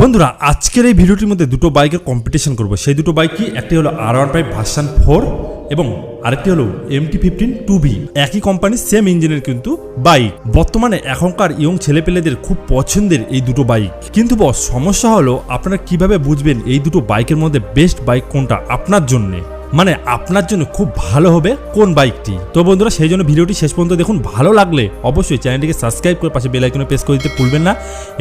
বন্ধুরা, আজকের এই ভিডিওটির মধ্যে দুটো বাইকের কম্পিটিশন করব। সেই দুটো বাইক কি? একটি হলো R one five version four এবং আরেকটি হলো M T fifteen two B একই কোম্পানির সেম ইঞ্জিনের কিন্তু বাইক। বর্তমানে এখনকার ইয়ং ছেলেপেলেদের খুব পছন্দের এই দুটো বাইক। কিন্তু বস, সমস্যা হলো আপনারা কীভাবে বুঝবেন এই দুটো বাইকের মধ্যে বেস্ট বাইক কোনটা আপনার জন্যে? মানে আপনার জন্য খুব ভালো হবে কোন বাইকটি। তো বন্ধুরা, সেই জন্য ভিডিওটি শেষ পর্যন্ত দেখুন। ভালো লাগলে অবশ্যই চ্যানেলটিকে সাবস্ক্রাইব করে পাশে বেল আইকনে প্রেস করে দিতে ভুলবেন না।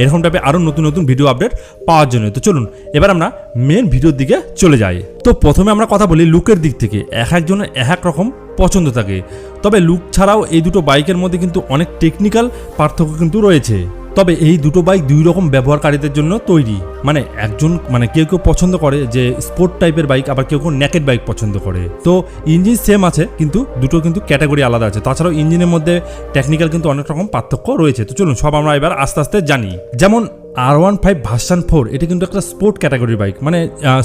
এরকম টাইপে আরও নতুন নতুন ভিডিও আপডেট পাওয়ার জন্য। তো চলুন, এবার আমরা মেন ভিডিওর দিকে চলে যাই। তো প্রথমে আমরা কথা বলি লুকের দিক থেকে। এক একজনের এক এক রকম পছন্দ থাকে। তবে লুক ছাড়াও এই দুটো বাইকের মধ্যে কিন্তু অনেক টেকনিক্যাল পার্থক্য কিন্তু রয়েছে। তবে এই দুটো বাইক দুই রকম ব্যবহারকারীদের জন্য তৈরি। মানে একজন মানে কেউ কেউ পছন্দ করে যে স্পোর্ট টাইপের বাইক আবার কেউ কেউ ন্যাকেট বাইক পছন্দ করে। তো ইঞ্জিন সেম আছে, কিন্তু দুটো কিন্তু ক্যাটাগরি আলাদা আছে। তাছাড়াও ইঞ্জিনের মধ্যে টেকনিক্যাল কিন্তু অনেক রকম পার্থক্য রয়েছে। তো চলুন, সব আমরা এবার আস্তে আস্তে জানি। যেমন R one five version four এটা কিন্তু একটা স্পোর্ট ক্যাটাগরির বাইক মানে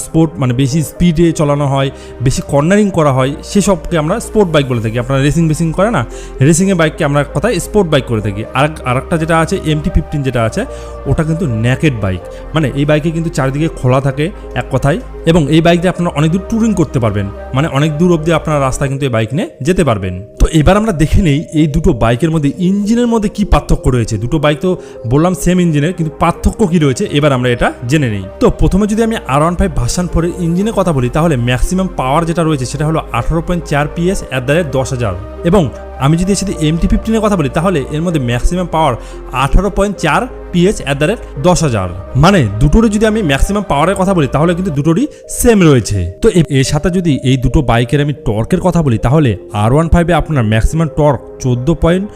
স্পোর্ট মানে বেশি স্পিডে চালানো হয়, বেশি কর্নারিং করা হয়, সেসবকে আমরা স্পোর্ট বাইক বলে থাকি। আপনারা রেসিং বেসিং করে না? রেসিংয়ের বাইককে আমরা কথায় স্পোর্ট বাইক করে থাকি? আর আরেকটা যেটা আছে এমটি ফিফটিন যেটা আছে, ওটা কিন্তু ন্যাকেড বাইক মানে এই বাইকে কিন্তু চারিদিকে খোলা থাকে এক কথায়, এবং এই বাইক দিয়ে আপনারা অনেক দূর ট্যুরিং করতে পারবেন। মানে অনেক দূর অবধি আপনার রাস্তা কিন্তু এই বাইক নিয়ে যেতে পারবেন। তো এবার আমরা দেখে নেই এই দুটো বাইকের মধ্যে ইঞ্জিনের মধ্যে কি পার্থক্য রয়েছে। দুটো বাইক তো বললাম সেম ইঞ্জিনের কিন্তু পার্থক্য কি রয়েছে? এবার আমরা এটা জেনে নেই। তো প্রথমে যদি আমি আর ওয়ান ফাইভ ভার্সান ফোরের ইঞ্জিনের কথা বলি, তাহলে ম্যাক্সিমাম পাওয়ার যেটা রয়েছে, সেটা হলো আঠারো পয়েন্ট চার পিএস অ্যাট দ্য রেট দশ হাজার। এবং আমি যদি এর সাথে এমটি ফিফটিনের কথা বলি, তাহলে এর মধ্যে ম্যাক্সিমাম পাওয়ার আঠারো পয়েন্ট চার পিএইচ অ্যাট দ্য রেট দশ হাজার। মানে দুটোরই যদি আমি ম্যাক্সিমাম পাওয়ারের কথা বলি, তাহলে কিন্তু দুটোরই সেম রয়েছে। তো এর সাথে যদি এই দুটো বাইকের আমি টর্কের কথা বলি, তাহলে আর ওয়ান ফাইভে আপনার ম্যাক্সিমাম টর্ক চোদ্দ পয়েন্ট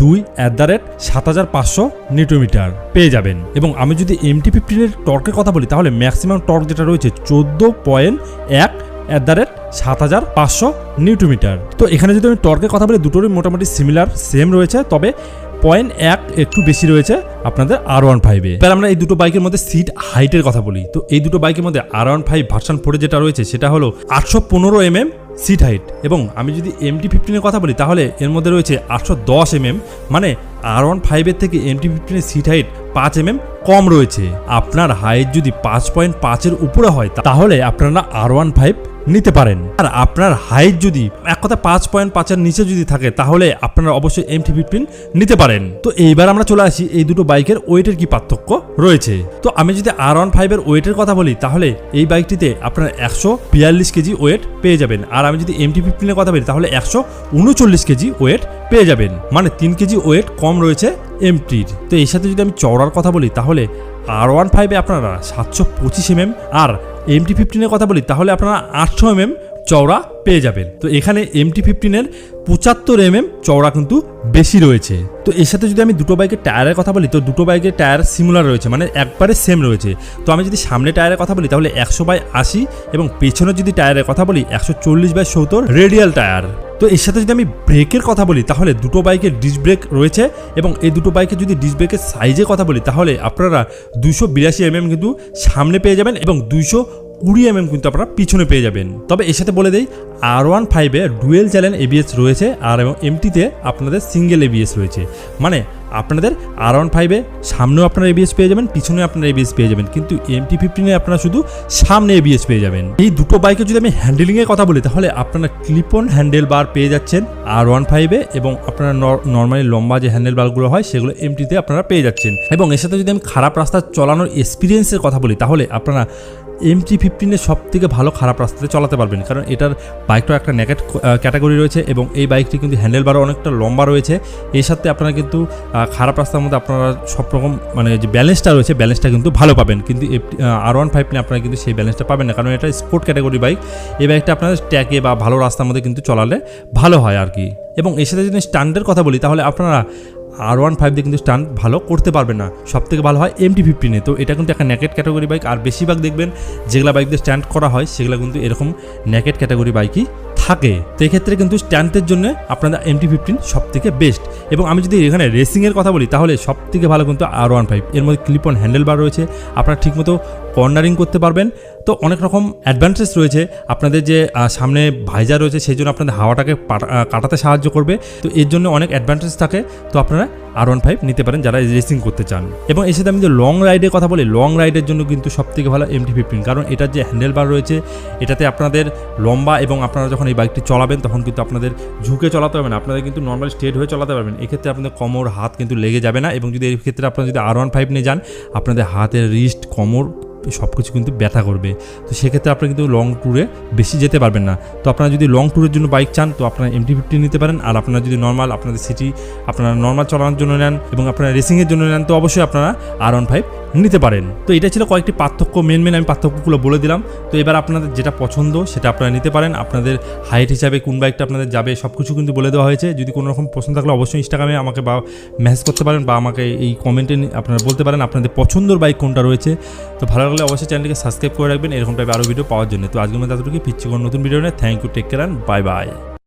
দুই অ্যাট দ্য রেট সাত হাজার পাঁচশো নিউটোমিটার পেয়ে যাবেন। এবং আমি যদি এমটি ফিফটিনের টর্কের কথা বলি, তাহলে ম্যাক্সিমাম টর্ক যেটা রয়েছে, চোদ্দ পয়েন্ট এক অ্যাট দ্য রেট সাত হাজার পাঁচশো নিউটোমিটার তো এখানে যদি আমি টর্কের কথা বলি, দুটোরই মোটামুটি সিমিলার সেম রয়েছে, তবে পয়েন্ট এক একটু বেশি রয়েছে আপনাদের আর ওয়ান ফাইভে এবার আমরা এই দুটো বাইকের মধ্যে সিট হাইটের কথা বলি। তো এই দুটো বাইকের মধ্যে আর ওয়ান ফাইভ ভার্সান ফোরে যেটা রয়েছে, সেটা হলো আটশো পনেরো এম এম সিট হাইট এবং আমি যদি এমটি ফিফটিনের কথা বলি, তাহলে এর মধ্যে রয়েছে আটশো দশ এম এম মানে আর ওয়ান ফাইভের থেকে এমটি ফিফটিনের সিট হাইট পাঁচ এম এম কম রয়েছে। আপনার হাইট যদি পাঁচ পয়েন্ট পাঁচের উপরে হয় তাহলে আপনারা আর ওয়ান ফাইভ নিতে পারেন। আর আপনার হাইট যদি এক কথা পাঁচ পয়েন্ট পাঁচের নিচে যদি থাকে, তাহলে আপনারা অবশ্যই এমটি ফিফটিন নিতে পারেন। তো এইবার আমরা চলে আসি এই দুটো বাইকের ওয়েটের কি পার্থক্য রয়েছে। তো আমি যদি আর ওয়ান ফাইভের ওয়েটের কথা বলি, তাহলে এই বাইকটিতে আপনারা একশো বিয়াল্লিশ কেজি ওয়েট পেয়ে যাবেন। আর আমি যদি এমটি ফিফটিনের কথা বলি, তাহলে একশো উনচল্লিশ কেজি ওয়েট পেয়ে যাবেন। মানে তিন কেজি ওয়েট কম রয়েছে এমটির তো এর সাথে যদি আমি চওড়ার কথা বলি, তাহলে আর ওয়ান ফাইভে আপনারা সাতশো পঁচিশ এমএম আর এমটি ফিফটিনের কথা বলি, তাহলে আপনারা আটশো এমএম চওড়া পেয়ে যাবেন। তো এখানে এমটি ফিফটিনের পঁচাত্তর এমএম চওড়া কিন্তু বেশি রয়েছে। তো এর সাথে যদি আমি দুটো বাইকের টায়ারের কথা বলি, তো দুটো বাইকের টায়ার সিমুলার রয়েছে মানে একবারে সেম রয়েছে। তো আমি যদি সামনে টায়ারের কথা বলি, তাহলে একশো বাই আশি এবং পেছনে যদি টায়ারের কথা বলি, একশো চল্লিশ বাই সত্তর রেডিয়াল টায়ার। তো এর সাথে যদি আমি ব্রেকের কথা বলি, তাহলে দুটো বাইকের ডিস ব্রেক রয়েছে এবং এই দুটো বাইকের যদি ডিস ব্রেকের সাইজের কথা বলি, তাহলে আপনারা দুশো বিরাশি এমএম কিন্তু সামনে পেয়ে যাবেন এবং দুইশো কুড়ি এমএম কিন্তু আপনারা পিছনে পেয়ে যাবেন। তবে এর সাথে বলে দেই আর ওয়ান ফাইভে ডুয়েল চ্যানেল এবিএস রয়েছে, আর এবং এমটিতে আপনাদের সিঙ্গেল এবিএস রয়েছে। মানে আপনাদের আর ওয়ান ফাইভে সামনেও আপনারা এবিএস পেয়ে যাবেন, পিছনেও আপনারা এবিএস পেয়ে যাবেন। কিন্তু এমটি ফিফটিনে আপনারা শুধু সামনে এবিএস পেয়ে যাবেন। এই দুটো বাইকে যদি আমি হ্যান্ডেলিংয়ের কথা বলি, তাহলে আপনারা ক্লিপন হ্যান্ডেল বার পেয়ে যাচ্ছেন আর ওয়ান ফাইভে এবং আপনারা নর্মালি লম্বা যে হ্যান্ডেল বারগুলো হয়, সেগুলো এমটিতে আপনারা পেয়ে যাচ্ছেন। এবং এর সাথে যদি আমি খারাপ রাস্তা চালানোর এক্সপিরিয়েন্সের কথা বলি, তাহলে আপনারা এমটি ফিফটিনের সব থেকে ভালো খারাপ রাস্তাতে চালাতে পারবেন। কারণ এটার বাইকটা একটা নেকেট ক্যাটাগরি রয়েছে এবং এই বাইকটি কিন্তু হ্যান্ডেল বারও অনেকটা লম্বা রয়েছে। এর সাথে আপনারা কিন্তু খারাপ রাস্তার মধ্যে আপনারা সব রকম মানে যে ব্যালেন্সটা রয়েছে ব্যালেন্সটা কিন্তু ভালো পাবেন। কিন্তু আর ওয়ান ফাইভ নিয়ে আপনারা কিন্তু সেই ব্যালেন্সটা পাবেন না। কারণ এটা স্পোর্ট ক্যাটাগরি বাইক এই বাইকটা আপনাদের ট্যাকে বা ভালো রাস্তার মধ্যে কিন্তু চলালে ভালো হয় আর কি। এবং এর সাথে যদি স্ট্যান্ডের কথা বলি, তাহলে আপনারা আর ওয়ান ফাইভ দিয়ে কিন্তু স্টান্ট ভালো করতে পারবে না। সব থেকে ভালো হয় এমটি ফিফটিনে তো এটা কিন্তু একটা ন্যাকেট ক্যাটাগরি বাইক আর বেশিরভাগ দেখবেন যেগুলো বাইক দিয়ে স্ট্যান্ড করা হয়, সেগুলো কিন্তু এরকম ন্যাকেট ক্যাটাগরি বাইকই থাকে। তো এক্ষেত্রে কিন্তু স্ট্যান্ডের জন্য আপনাদের এমটি ফিফটিন সব থেকে বেস্ট এবং আমি যদি এখানে রেসিংয়ের কথা বলি, তাহলে সব থেকে ভালো কিন্তু আর ওয়ান ফাইভ এর মধ্যে ক্লিপ অন হ্যান্ডেল বার রয়েছে। আপনারা ঠিকমতো কর্নারিং করতে পারবেন। তো অনেক রকম অ্যাডভান্টেজ রয়েছে। আপনাদের যে সামনে ভাইজার রয়েছে, সেই জন্য আপনাদের হাওয়াটাকে কাটাতে সাহায্য করবে। তো এর জন্য অনেক অ্যাডভান্টেজ থাকে। তো আপনারা আর ওয়ান ফাইভ নিতে পারেন যারা রেসিং করতে চান। এবং এর সাথে আমি যদি লং রাইডের কথা বলি লং রাইডের জন্য কিন্তু সব থেকে ভালো এমটি ফিফটিন কারণ এটার যে হ্যান্ডেল বার রয়েছে, এটাতে আপনাদের লম্বা এবং আপনারা যখন এই বাইকটি চলাবেন, তখন কিন্তু আপনাদের ঝুঁকে চলাতে হবে না। আপনাদের কিন্তু নর্মাল স্ট্রেট হয়ে চলাতে পারবেন। এক্ষেত্রে আপনাদের কোমর, হাত কিন্তু লেগে যাবে না। এবং যদি এই ক্ষেত্রে আপনারা যদি আর ওয়ান ফাইভ নিয়ে যান, আপনাদের হাতের রিস্ট কোমর সব কিছু কিন্তু ব্যথা করবে। তো সেক্ষেত্রে আপনারা কিন্তু লং ট্যুরে বেশি যেতে পারবেন না। তো আপনারা যদি লং ট্যুরের জন্য বাইক চান, তো আপনারা এমটি ফিফটি নিতে পারেন। আর আপনারা যদি নর্মাল আপনাদের সিটি আপনারা নর্মাল চালানোর জন্য নেন এবং আপনারা রেসিংয়ের জন্য নেন, তো অবশ্যই আপনারা আর ওয়ান ফাইভ নিতে পারেন। তো এটা ছিল কয়েকটি পার্থক্য মেন মেন আমি পার্থক্যগুলো বলে দিলাম। তো এবার আপনাদের যেটা পছন্দ সেটা আপনারা নিতে পারেন। আপনাদের হাইট হিসাবে কোন বাইকটা আপনাদের যাবে সব কিছু কিন্তু বলে দেওয়া হয়েছে। যদি কোনো রকম পছন্দ থাকলে অবশ্যই ইনস্টাগ্রামে আমাকে বা মেসেজ করতে পারেন বা আমাকে এই কমেন্টে আপনারা বলতে পারেন আপনাদের পছন্দের বাইক কোনটা রয়েছে। তো ভালো লাগলে অবশ্যই চ্যানেলকে সাবস্ক্রাইব করে রাখবেন। এরকম টাইপের আরও ভিডিও পাওয়ার জন্য। তো আজকের মধ্যে এতটুকু ফিরছি কোনো নতুন ভিডিও নিয়ে। Thank you take care bye bye